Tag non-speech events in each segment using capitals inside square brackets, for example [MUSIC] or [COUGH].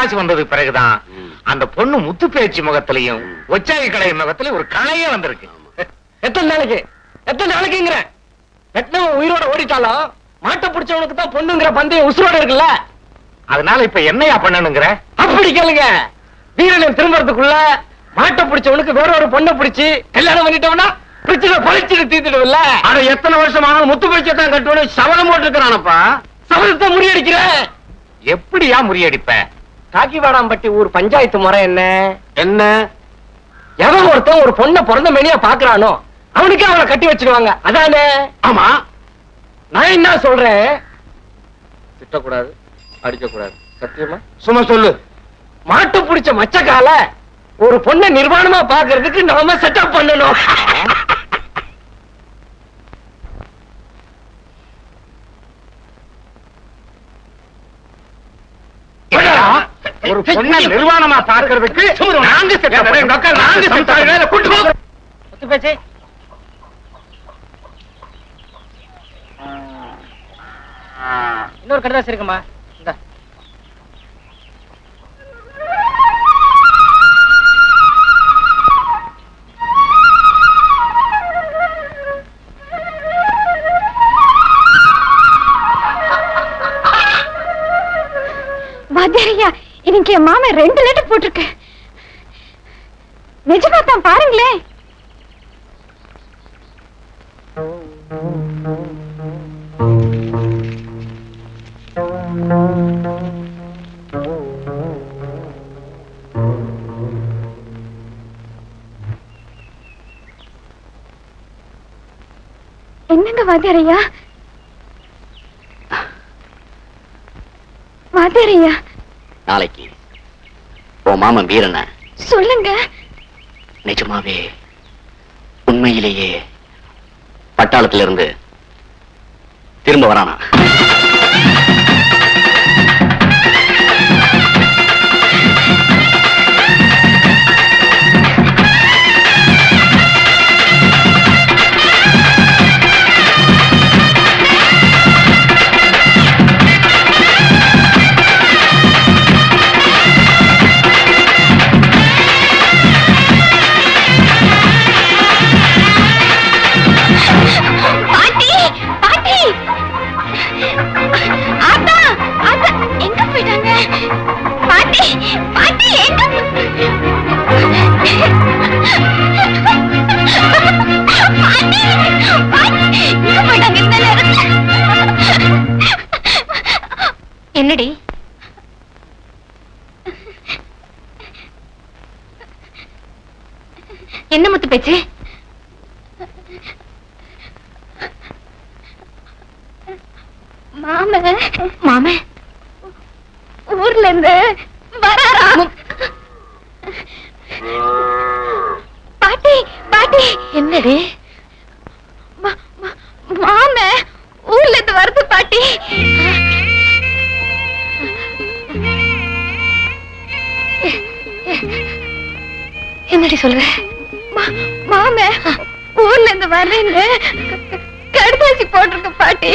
கடுதாசி வந்ததுக்கு பிறகுதான். அந்த பொண்ணு முத்து பேச்சு முகத்திலையும் ஒச்சாகி கடை முகத்திலையும் ஒரு கலையே வந்திருக்கு. [LAUGHS] எத்தனை நாளைக்கு? எத்தனை நாளைக்குங்கிற வெட்டினவன் உயிரோட ஓடிட்டாலும் மாட்டை பிடிச்சவனுக்கு தான் பொண்ணுங்கிற பந்தயம் உசுரோட இருக்குல்ல? அதனால இப்ப என்னையா பண்ணணுங்கிற? அப்படி கேளுங்க. வீரனை திரும்புறதுக்குள்ள மாட்டை பிடிச்சவனுக்கு வேற ஒரு பொண்ணை பிடிச்சு கல்யாணம் பண்ணிட்டோம்னா பிரச்சனை பழிச்சுட்டு தீர்த்துடுவில்ல? அட எத்தனை வருஷம் ஆனாலும் முத்து பயிற்சியை தான் கட்டுவனு சபதம் போட்டுருக்கானப்பா சபதத்தை முறியடிக்கிறேன் எப்படியா முறியடிப்ப? காக்கிவாடாம்பட்டி ஊர் பஞ்சாயத்து முறை என்ன? என்ன? எவன் ஒருத்தன் ஒரு பொண்ணை பிறந்த மேனியா பாக்குறானோ அவனுக்கே அவளை கட்டி வச்சிருவாங்க. அதானே? ஆமா. நான் என்ன சொல்றேன்? திட்டக்கூடாது அடிக்க கூடாது சத்தியமா? சும்மா சொல்லு. மாட்டு பிடிச்ச மச்சக்கால ஒரு பொண்ணை நிர்வாணமா பாக்குறதுக்கு நாம செட்டப் பண்ணணும் என்னடா? ஒரு பொண்ணை நிர்வாணமா பார்க்கிறதுக்கு நாங்க. நாங்க. முத்து பேச்சு. இன்னொரு கடிதாசி இருக்குமா இன்னைக்கு என் மாமன் ரெண்டு லெட்டர் போட்டிருக்கு. நிஜமா தான் பாருங்களேன் என்னங்க வாத்தியாரையா? வாத்தியாரையா? நாளைக்கு. உன் மாமன் வீரனை சொல்லுங்க. நிஜமாவே உண்மையிலேயே பட்டாளத்துல இருந்து திரும்ப வரானா? என்னடி? என்ன முத்து பேச்சு? மாம. மாம? ஊர்ல இருந்து வராரா பாட்டி பாட்டி. என்னடி? மாம ஊர்ல இருந்து வருது பாட்டி. என்னடி சொல்ற? மாமே ஊர்ல இருந்து வரேன்னு கடுதாசி போட்டிருக்கு பாட்டி.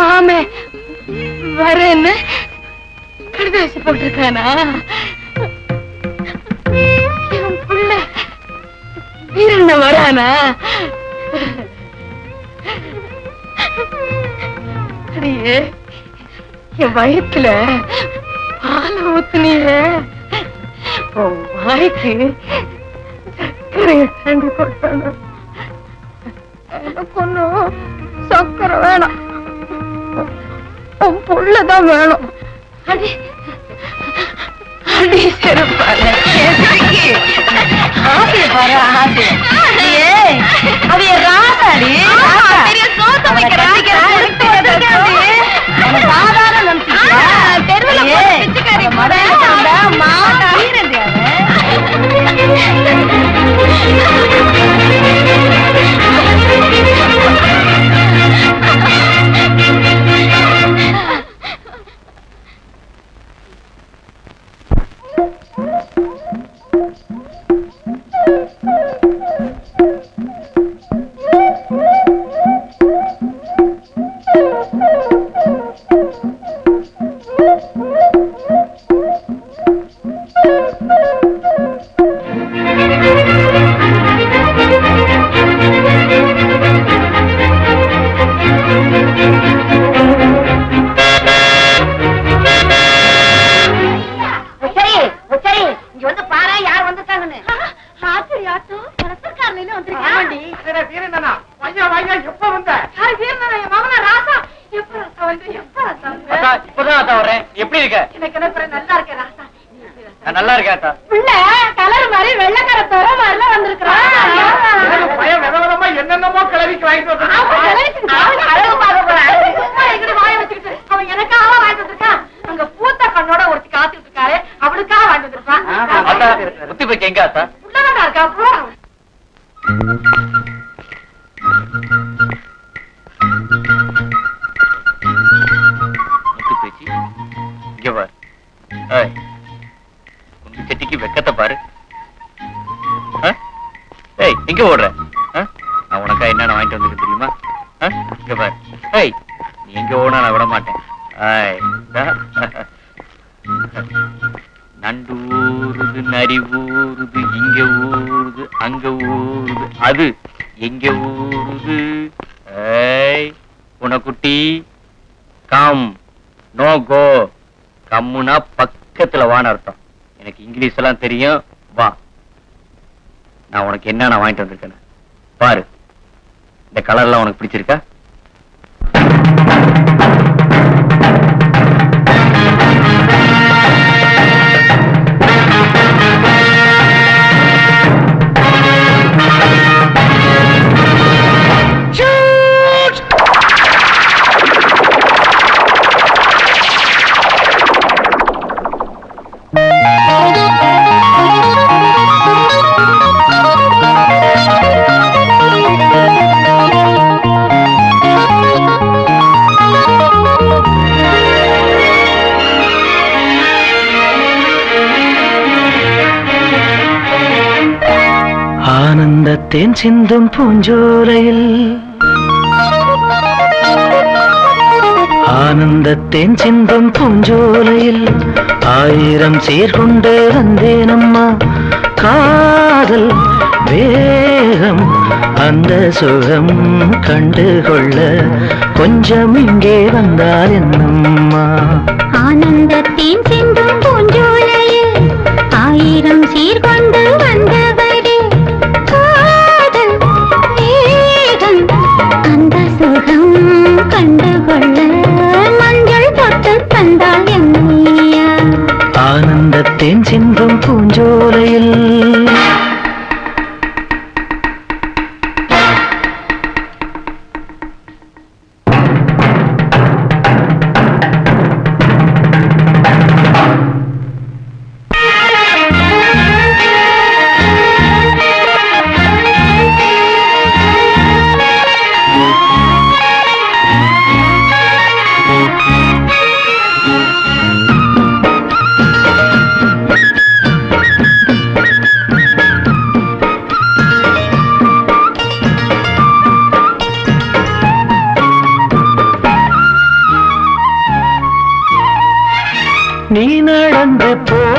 மாமே வரேன்னு கடுதாசி போட்டிருக்கானா? என் புள்ள வீரண்ண வரானா? அடியே என் வயிற்றுல பால ஊத்துனீங்க உன் வாய்க்கு சர்க்கரையை தாண்டி எனக்கு ஒன்றும் சக்கரை வேணாம். உன் புள்ளதான் வேணும். அடி அடி செருப்பால ஆசை பாரு ஆசை. ராசாடி இருக்க நல்லா இருக்கேன் நல்லா இருக்கேன் கலர் மாதிரி வெள்ளக்கார துறை மாதிரில வந்திருக்கிறான் என்னென்னமோ கிளவிக்கு வாங்கிட்டு வந்து அவன் எனக்காக வாங்கிட்டு வந்திருக்கான். அங்க பூத்த கண்ணோட ஒருத்தி காத்துக்கிட்டு இருக்காளே, அவளுக்காக வாங்கிட்டு புத்தி போய் எங்க இருக்கா, எங்க ஓடுற? நான் உனக்கா என்னென்ன வாங்கிட்டு வந்துருக்கு தெரியுமா? இங்க பாரு. ஏய் நீ எங்க ஓடனா நான் விட மாட்டேன் ஆய் நண்டு ஊறுது நரி ஊறுது இங்க ஊறுது அங்க ஊறுது. அது எங்க ஊறுது? ஏய் உனக்குட்டி கம் நோ கோ. கம்முனா பக்கத்துல வான்னு அர்த்தம். எனக்கு இங்கிலீஷ் எல்லாம் தெரியும். வா. நான் உனக்கு என்னென்ன வாங்கிட்டு வந்திருக்கேன் பாரு. இந்த கலர்லாம் உனக்கு பிடிச்சிருக்கா? தேன் சிந்தும் பூஞ்சோலையில். ஆனந்தத்தேன் சிந்தும் பூஞ்சோலையில். ஆயிரம் சீர்கொண்டு வந்தேனம்மா. காதல் வேகம் அந்த சுகம் கண்டுகொள்ள கொஞ்சம் இங்கே வந்தால் என்னம்மா. ஆனந்தத்தேன் சிந்தும் பூஞ்சோலையில் ஆயிரம் சீர்கொண்டு பூஞ்சோலையில்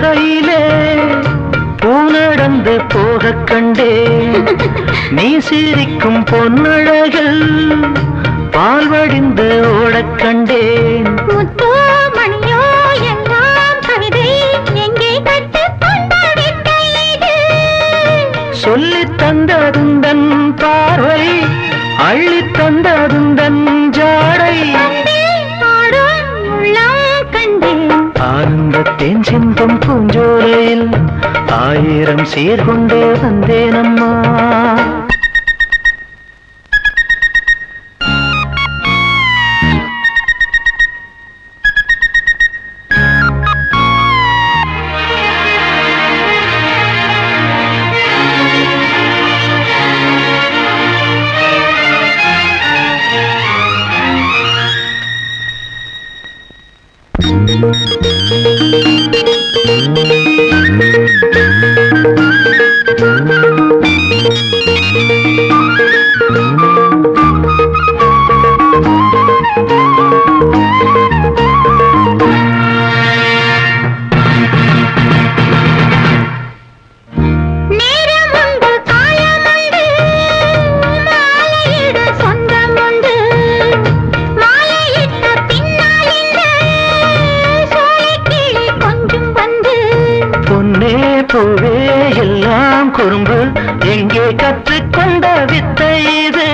போகையிலே பூ நடந்து போக கண்டே [LAUGHS] நீ சிரிக்கும் பொன்னழகில் பால் வடிந்து ஓடக் கண்டேன். சொல்லித் தந்ததுந்தன் பார்வை அள்ளித் தந்ததுந்தன் ஜாடை. ஆனந்தத்தேன் சிந்தும் பூஞ்சோலையில் ஆயிரம் சீர்கொண்டு வந்தேனம்மா. எல்லாம் குறும்பு. எங்கே கற்றுக்கொண்ட வித்தை இது?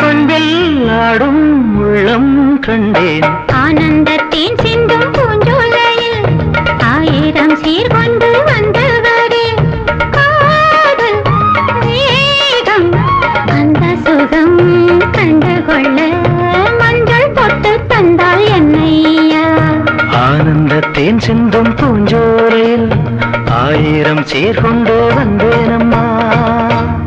பண்பில் ஆடும் உள்ளம் கண்டேன். ஆனந்தத்தின் ஆனந்தத்தேன்